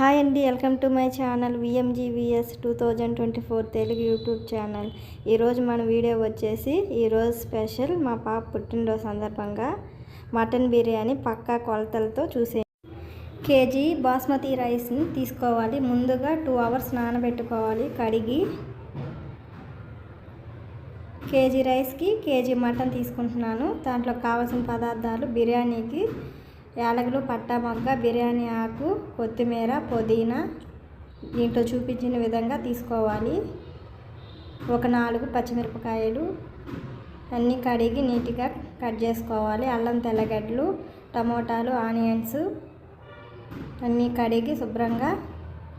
Hi అండి welcome to my channel VMGVS two thousand twenty four Telugu YouTube channel. ఈరోజు మన video వచ్చేసి ఈరోజు స్పెషల్ మా పాప పుట్టినరోజు సందర్భంగా మటన్ బిర్యానీ పక్కా కొలతలతో చూసే కేజీ బాస్మతి రైస్ని తీసుకోవాలి. ముందుగా టూ అవర్స్ నానబెట్టుకోవాలి. కడిగి కేజీ రైస్కి కేజీ మటన్ తీసుకుంటున్నాను. దాంట్లో కావాల్సిన పదార్థాలు బిర్యానీకి యాలకులు పట్టా మొగ్గ బిర్యానీ ఆకు కొత్తిమీర పుదీనా దీంట్లో చూపించిన విధంగా తీసుకోవాలి. ఒక నాలుగు పచ్చిమిరపకాయలు అన్నీ కడిగి నీట్గా కట్ చేసుకోవాలి. అల్లం తెల్లగడ్డలు టమోటాలు ఆనియన్స్ అన్నీ కడిగి శుభ్రంగా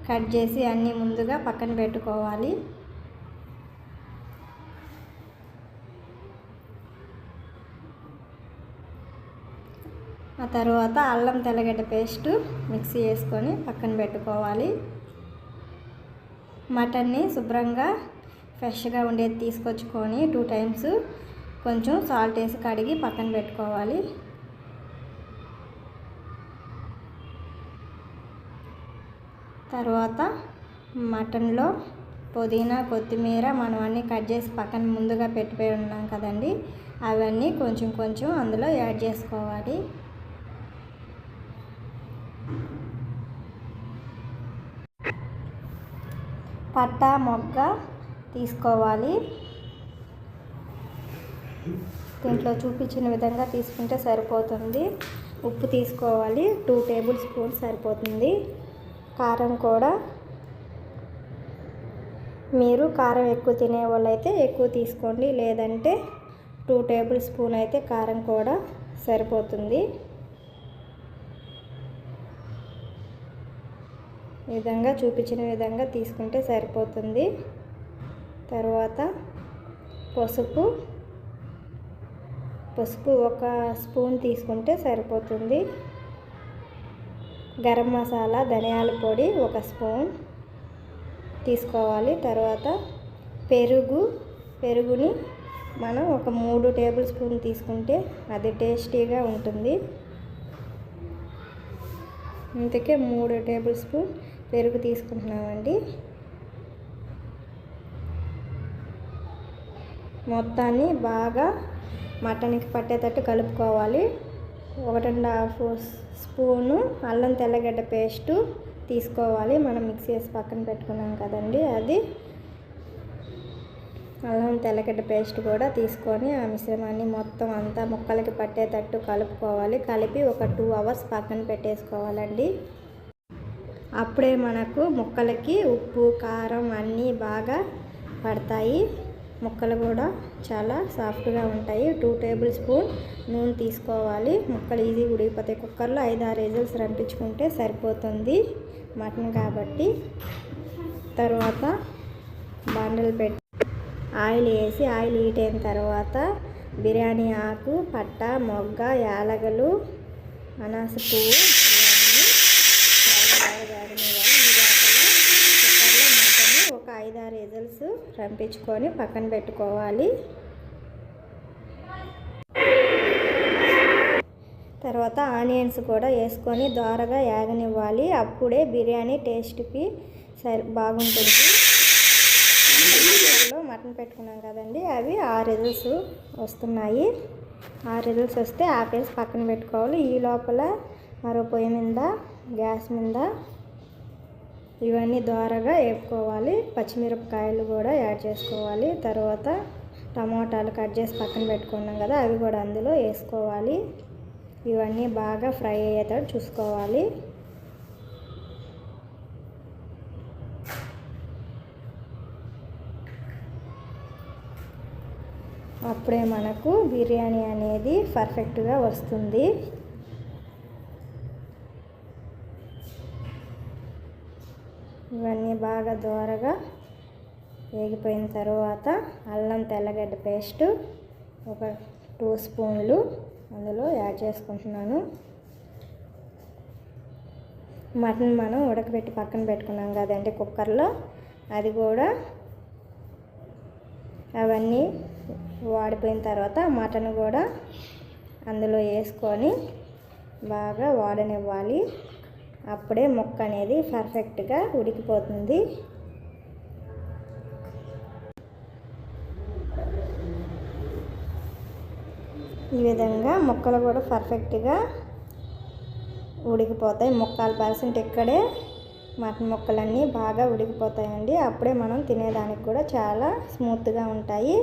కట్ చేసి అన్నీ ముందుగా పక్కన పెట్టుకోవాలి. ఆ తర్వాత అల్లం తెల్లగడ్డ పేస్ట్ మిక్సీ వేసుకొని పక్కన పెట్టుకోవాలి. మటన్ని శుభ్రంగా ఫ్రెష్గా ఉండేది తీసుకొచ్చుకొని టూ టైమ్స్ కొంచెం సాల్ట్ వేసి కడిగి పక్కన పెట్టుకోవాలి. తర్వాత మటన్లో పుదీనా కొత్తిమీర మనం అన్నీ కట్ చేసి పక్కన ముందుగా పెట్టిపోయి ఉన్నాం కదండి అవన్నీ కొంచెం కొంచెం అందులో యాడ్ చేసుకోవాలి. పట్టా మొగ్గ తీసుకోవాలి. దీంట్లో చూపించిన విధంగా తీసుకుంటే సరిపోతుంది. ఉప్పు తీసుకోవాలి. టూ టేబుల్ స్పూన్ సరిపోతుంది. కారం కూడా. మీరు కారం ఎక్కువ తినే వాళ్ళైతే ఎక్కువ తీసుకోండి. లేదంటే టూ టేబుల్ స్పూన్ అయితే కారం కూడా సరిపోతుంది. విధంగా చూపించిన విధంగా తీసుకుంటే సరిపోతుంది. తర్వాత పసుపు పసుపు ఒక స్పూన్ తీసుకుంటే సరిపోతుంది. గరం మసాలా ధనియాల పొడి ఒక స్పూన్ తీసుకోవాలి. తర్వాత పెరుగు పెరుగుని మనం ఒక మూడు టేబుల్ స్పూన్ తీసుకుంటే అది టేస్టీగా ఉంటుంది. అందుకే మూడు టేబుల్ స్పూన్ పెరుగు తీసుకుంటున్నామండి. మొత్తాన్ని బాగా మటన్కి పట్టేటట్టు కలుపుకోవాలి. ఒకటి హాఫ్ స్పూను అల్లం తెల్లగడ్డ పేస్టు తీసుకోవాలి. మనం మిక్సీ చేసి పక్కన పెట్టుకున్నాం కదండి అది. అల్లం తెల్లగడ్డ పేస్ట్ కూడా తీసుకొని ఆ మిశ్రమాన్ని మొత్తం అంతా ముక్కలకి పట్టేటట్టు కలుపుకోవాలి. కలిపి ఒక టూ అవర్స్ పక్కన పెట్టేసుకోవాలండి. అప్పుడే మనకు ముక్కలకి ఉప్పు కారం అన్నీ బాగా పడతాయి. ముక్కలు కూడా చాలా సాఫ్ట్గా ఉంటాయి. టూ టేబుల్ స్పూన్ నూనె తీసుకోవాలి. ముక్కలు ఈజీ ఉడిగిపోతాయి కుక్కర్లో ఐదు ఆరు రేజల్స్ రంపించుకుంటే సరిపోతుంది మటన్ కాబట్టి. తర్వాత బండలు పెట్టి ఆయిల్ వేసి ఆయిల్ హీట్ అయిన తర్వాత బిర్యానీ ఆకు పట్ట మొగ్గ యాలగలు అనాస పువ్వు ఐదారు ఎజల్స్ రంపించుకొని పక్కన పెట్టుకోవాలి. తర్వాత ఆనియన్స్ కూడా వేసుకొని దోరగా యాగనివ్వాలి. అప్పుడే బిర్యానీ టేస్ట్కి సరి బాగుంటుంది. మటన్ పెట్టుకున్నాం కదండి అవి ఆరు రిజల్స్ వస్తున్నాయి. ఆరు రిజల్స్ వస్తే ఆపేసి పక్కన పెట్టుకోవాలి. ఈ లోపల మరో పొయ్యి మీద గ్యాస్ మీద ఇవన్నీ ద్వారాగా వేపుకోవాలి. పచ్చిమిరపకాయలు కూడా యాడ్ చేసుకోవాలి. తర్వాత టమాటాలు కట్ చేసి పక్కన పెట్టుకున్నాం కదా అవి కూడా అందులో వేసుకోవాలి. ఇవన్నీ బాగా ఫ్రై అయ్యేటట్టు చూసుకోవాలి. అప్పుడే మనకు బిర్యానీ అనేది పర్ఫెక్ట్గా వస్తుంది. ఇవన్నీ బాగా దోరగా వేగిపోయిన తర్వాత అల్లం తెల్లగడ్డ పేస్టు ఒక టూ స్పూన్లు అందులో యాడ్ చేసుకుంటున్నాను. మటన్ మనం ఉడకబెట్టి పక్కన పెట్టుకున్నాం కదండి కుక్కర్లో. అది కూడా అవన్నీ వాడిపోయిన తర్వాత మటన్ కూడా అందులో వేసుకొని బాగా వాడనివ్వాలి. అప్పుడే ముక్క అనేది పర్ఫెక్ట్గా ఉడికిపోతుంది. ఈ విధంగా ముక్కలు కూడా పర్ఫెక్ట్గా ఉడికిపోతాయి. ముక్కలు పర్సెంట్ ఇక్కడే మటన్ ముక్కలన్నీ బాగా ఉడికిపోతాయండి. అప్పుడే మనం తినేదానికి కూడా చాలా స్మూత్గా ఉంటాయి.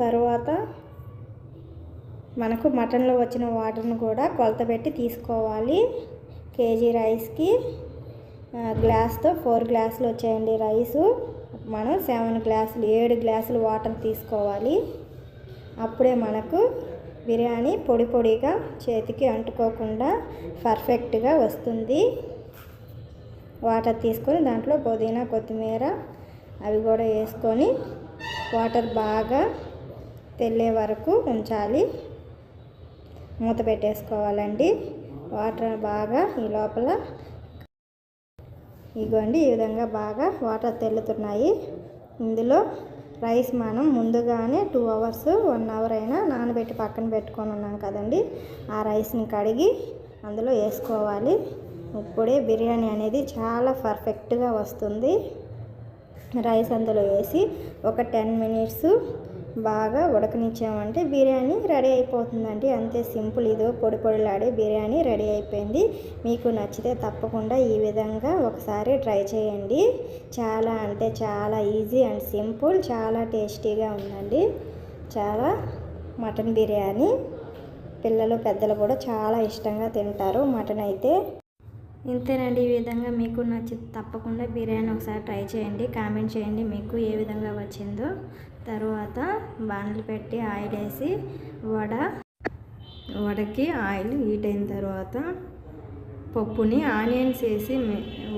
తర్వాత మనకు మటన్లో వచ్చిన వాటర్ను కూడా కొలత పెట్టి తీసుకోవాలి. కేజీ రైస్కి గ్లాస్తో ఫోర్ గ్లాసులు వచ్చాయండి రైసు. మనం సెవెన్ గ్లాసులు ఏడు గ్లాసులు వాటర్ తీసుకోవాలి. అప్పుడే మనకు బిర్యానీ పొడి పొడిగా చేతికి అంటుకోకుండా పర్ఫెక్ట్గా వస్తుంది. వాటర్ తీసుకొని దాంట్లో పుదీనా కొత్తిమీర అవి కూడా వేసుకొని వాటర్ బాగా తెల్లే వరకు ఉంచాలి. మూత పెట్టేసుకోవాలండి. వాటర్ బాగా ఈ లోపల ఇగోండి ఈ విధంగా బాగా వాటర్ తెల్లుతున్నాయి. ఇందులో రైస్ మనం ముందుగానే టూ అవర్స్ వన్ అవర్ అయినా నానబెట్టి పక్కన పెట్టుకొని ఉన్నాం కదండి. ఆ రైస్ని కడిగి అందులో వేసుకోవాలి. ఇప్పుడే బిర్యానీ అనేది చాలా పర్ఫెక్ట్గా వస్తుంది. రైస్ అందులో వేసి ఒక టెన్ మినిట్స్ బాగా ఉడకనిచ్చామంటే బిర్యానీ రెడీ అయిపోతుందండి. అంతే సింపుల్. ఇదో పొడి పొడిలాడే బిర్యానీ రెడీ అయిపోయింది. మీకు నచ్చితే తప్పకుండా ఈ విధంగా ఒకసారి ట్రై చేయండి. చాలా అంటే చాలా ఈజీ అండ్ సింపుల్ చాలా టేస్టీగా ఉందండి. చాలా మటన్ బిర్యానీ. పిల్లలు పెద్దలు కూడా చాలా ఇష్టంగా తింటారు మటన్ అయితే. ఇంతేనండి. ఈ విధంగా మీకు నచ్చి తప్పకుండా బిర్యానీ ఒకసారి ట్రై చేయండి. కామెంట్ చేయండి మీకు ఏ విధంగా వచ్చిందో. తర్వాత బాణలు పెట్టి ఆయిల్ వేసి వడ వడకి ఆయిల్ హీట్ అయిన తర్వాత పప్పుని ఆనియన్స్ వేసి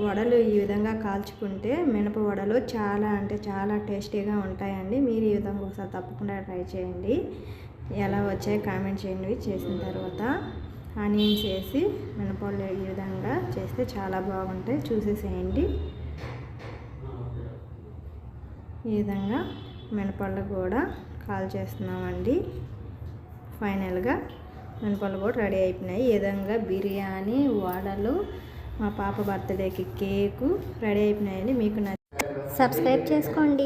వడలు ఈ విధంగా కాల్చుకుంటే మినప వడలు చాలా అంటే చాలా టేస్టీగా ఉంటాయండి. మీరు ఈ విధంగా ఒకసారి తప్పకుండా ట్రై చేయండి. ఎలా వచ్చాయి కామెంట్ చేయండి. చేసిన తర్వాత ఆనియన్స్ వేసి మినపళ్ళు ఈ విధంగా చేస్తే చాలా బాగుంటాయి. చూసేసేయండి. ఈ విధంగా మినపళ్ళు కూడా కాల్ చేస్తున్నామండి. ఫైనల్గా మినపళ్ళు కూడా రెడీ అయిపోయినాయి. ఈ విధంగా బిర్యానీ వడలు మా పాప బర్త్డేకి కేకు రెడీ అయిపోయినాయని మీకు సబ్స్క్రైబ్ చేసుకోండి.